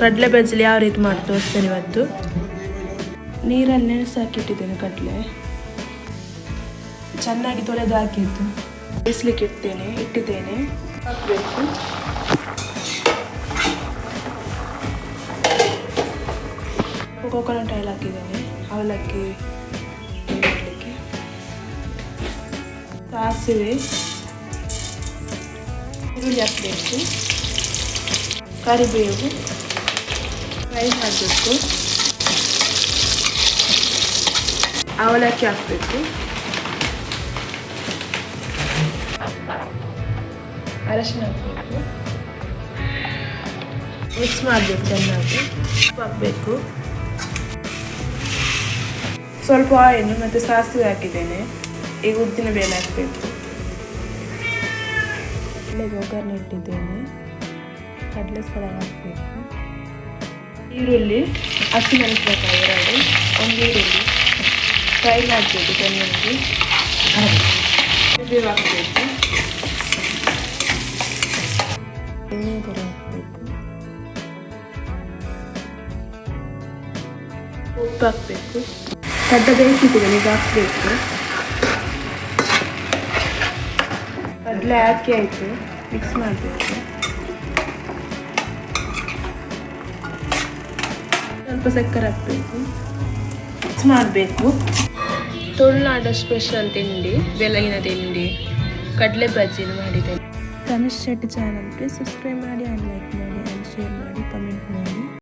ಕಡಲೆ ಬಜ್ಜಲಿ ಯಾವ ರೀತಿ ಮಾಡಿ ತೋರಿಸ್ತೇನೆ ಇವತ್ತು. ನೀರಲ್ಲಿ ನೆನೆಸಾಕಿಟ್ಟಿದ್ದೇನೆ ಕಡಲೆ. ಚೆನ್ನಾಗಿ ತೊಳೆದು ಹಾಕಿದ್ದು. ಬೇಯಿಸ್ಲಿಕ್ಕೆ ಇಡ್ತೇನೆ, ಇಟ್ಟಿದ್ದೇನೆ. ಹಾಕಬೇಕು. ಕೋಕೋನಟ್ ಆಯಿಲ್ ಹಾಕಿದ್ದೇನೆ, ಅವಲಕ್ಕಿ ಮಾಡಲಿಕ್ಕೆ ಸಾಸಿವೆ. ಈರುಳ್ಳಿ ಹಾಕಬೇಕು. ಕರಿಬೇವು. ಫ್ರೈ ಮಾಡಬೇಕು. ಅವಲಕ್ಕಿ ಹಾಕಬೇಕು. ಅರಶಿನ ಹಾಕಬೇಕು. ಮಿಕ್ಸ್ ಮಾಡಬೇಕು ಚೆನ್ನಾಗಿ. ಉಪ್ಪು ಹಾಕಬೇಕು. ಸ್ವಲ್ಪ ಆಯಿಲ್ ಮತ್ತು ಸಾಸಿವೆ ಹಾಕಿದ್ದೇನೆ. ಈಗ ಉದ್ದಿನ ಬೇಳೆ ಹಾಕಬೇಕು. ಒಳ್ಳೆಗೆ ಒಗ್ಗರಣೆ ಇಟ್ಟಿದ್ದೇನೆ. ಕಡಲೆ ಸಲ ಹಾಕಬೇಕು. ಈರುಳ್ಳಿ ಹಸಿಮೆಣಸಿನಕಾಯಿ ಎರಡು ಒಂದು ಈರುಳ್ಳಿ ಫ್ರೈ ಮಾಡಬೇಕು ಚೆನ್ನಾಗಿ ಕರಿಬೇವು ಹಾಕಬೇಕು. ಎಣ್ಣೆ ಥರ ಹಾಕಬೇಕು. ಉಪ್ಪು ಹಾಕಬೇಕು. ಕಡ್ಡ ಬೇಯಿಸಿದ್ದೇನೆ ಈಗ ಹಾಕಬೇಕು. ಕಡಲೆ ಹಾಕಿ ಆಯಿತು ಮಿಕ್ಸ್ ಮಾಡಬೇಕು. ಸ್ವಲ್ಪ ಸಕ್ಕರೆ ಹಾಕಬೇಕು ಮಿಕ್ಸ್ ಮಾಡಬೇಕು ತುಳುನಾಡ ಸ್ಪೆಷಲ್ ತಿಂಡಿ ಬೆಳಗಿನ ತಿಂಡಿ ಕಡಲೆ ಬಜ್ಜಿನ ಮಾಡಿದ್ದೇನೆ. ರಮೇಶ್ ಶೆಟ್ಟಿ ಚಾನಲ್ಗೆ ಸಬ್ಸ್ಕ್ರೈಬ್ ಮಾಡಿ ಆ್ಯಂಡ್ ಲೈಕ್ ಮಾಡಿ ಆ್ಯಂಡ್ ಶೇರ್ ಮಾಡಿ ಕಮೆಂಟ್ ಮಾಡಿ.